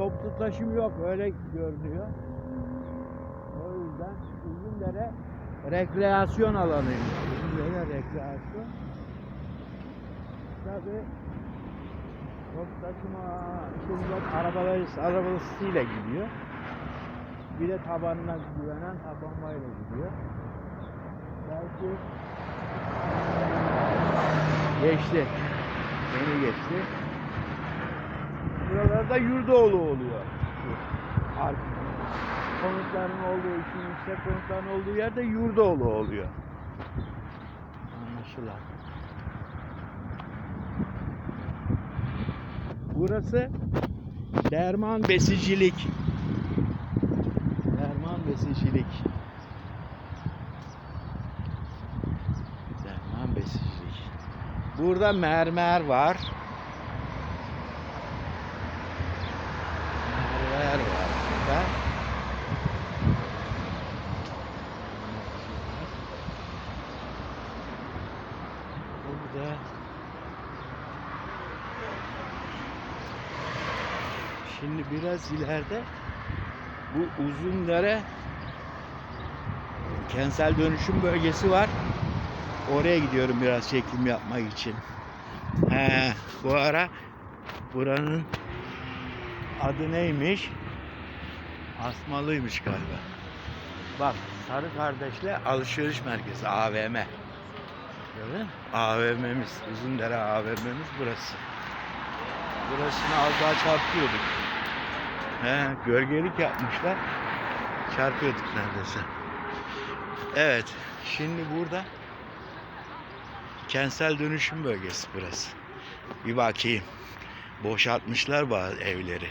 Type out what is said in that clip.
toplu taşım yok öyle görünüyor. O yüzden Uzundere rekreasyon alanıymış. Uzundere rekreasyon. Tabii toplu taşıma şimdi arabaları arabasıyla gidiyor. Bir de tabanına güvenen tabanmayla gidiyor. Belki geçti. Beni geçti. Buralarda Yurdoğlu oluyor. Ark konutların olduğu için yüksek konutların olduğu yerde Yurdoğlu oluyor. Anlaşılan. Burası Derman Besicilik. Derman Besicilik. Derman Besicilik. Burada mermer var. Mermer var burada. Burada Şimdi biraz ileride bu Uzundere kentsel dönüşüm bölgesi var. Oraya gidiyorum biraz çekim yapmak için. He, bu ara buranın adı neymiş? Asmalıymış galiba. Bak Sarı Kardeş'le alışveriş merkezi AVM. Mü? AVM'miz, Uzundere AVM'miz burası. Burasını az daha çarpıyorduk. He, gölgelik yapmışlar. Çarpıyorduk neredeyse. Evet, şimdi burada kentsel dönüşüm bölgesi burası. Bir bakayım. Boşaltmışlar bazı evleri.